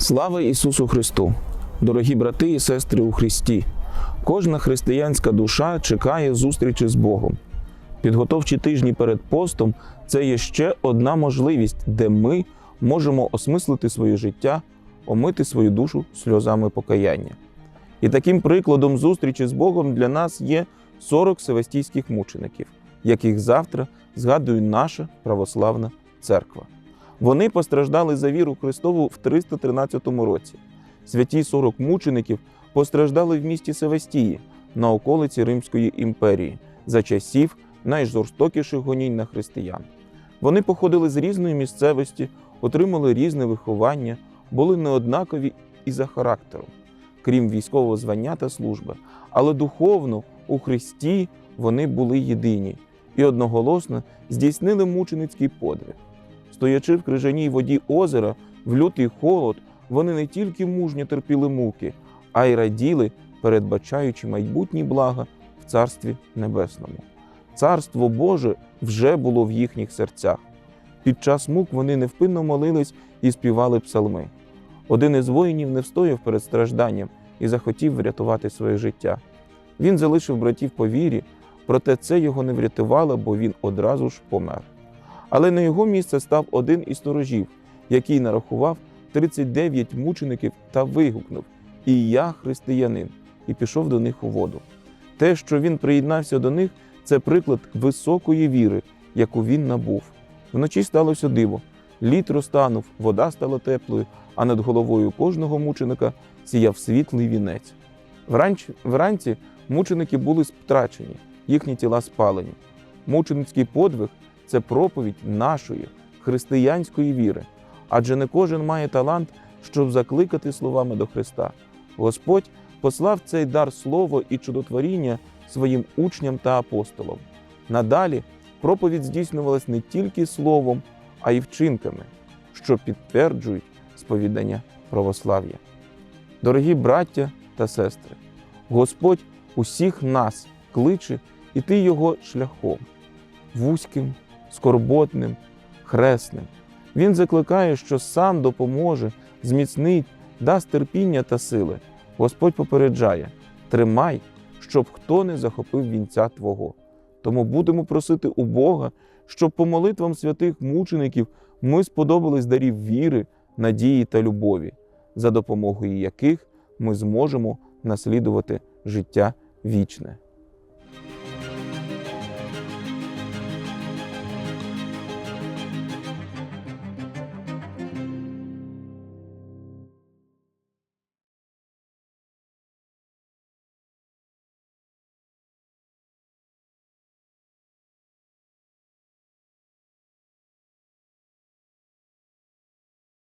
Слава Ісусу Христу! Дорогі брати і сестри у Христі! Кожна християнська душа чекає зустрічі з Богом. Підготовчі тижні перед постом це є ще одна можливість, де ми можемо осмислити своє життя, омити свою душу сльозами покаяння. І таким прикладом зустрічі з Богом для нас є 40 севастійських мучеників, яких завтра згадує наша православна церква. Вони постраждали за віру Христову в 313 році. Святі 40 мучеників постраждали в місті Севастії на околиці Римської імперії за часів найжорстокіших гонінь на християн. Вони походили з різної місцевості, отримали різне виховання, були неоднакові і за характером, крім військового звання та служби. Але духовно у Христі вони були єдині і одноголосно здійснили мученицький подвиг. Стоячи в крижаній воді озера, в лютий холод, вони не тільки мужньо терпіли муки, а й раділи, передбачаючи майбутні блага в Царстві Небесному. Царство Боже вже було в їхніх серцях. Під час мук вони невпинно молились і співали псалми. Один із воїнів не встояв перед стражданням і захотів врятувати своє життя. Він залишив братів по вірі, проте це його не врятувало, бо він одразу ж помер. Але на його місце став один із сторожів, який нарахував 39 мучеників та вигукнув: І я християнин, і пішов до них у воду. Те, що він приєднався до них, це приклад високої віри, яку він набув. Вночі сталося диво. Лід розтанув, вода стала теплою, а над головою кожного мученика сіяв світлий вінець. Вранці, вранці мученики були втрачені, їхні тіла спалені. Мученицький подвиг це проповідь нашої християнської віри, адже не кожен має талант, щоб закликати словами до Христа. Господь послав цей дар слова і чудотворіння своїм учням та апостолам. Надалі проповідь здійснювалась не тільки словом, а й вчинками, що підтверджують сповідання православ'я. Дорогі браття та сестри, Господь усіх нас кличе іти Його шляхом, вузьким, скорботним, хресним. Він закликає, що сам допоможе, зміцнить, дасть терпіння та сили. Господь попереджає: тримай, щоб хто не захопив вінця Твого. Тому будемо просити у Бога, щоб по молитвам святих мучеників ми сподобались дарів віри, надії та любові, за допомогою яких ми зможемо наслідувати життя вічне.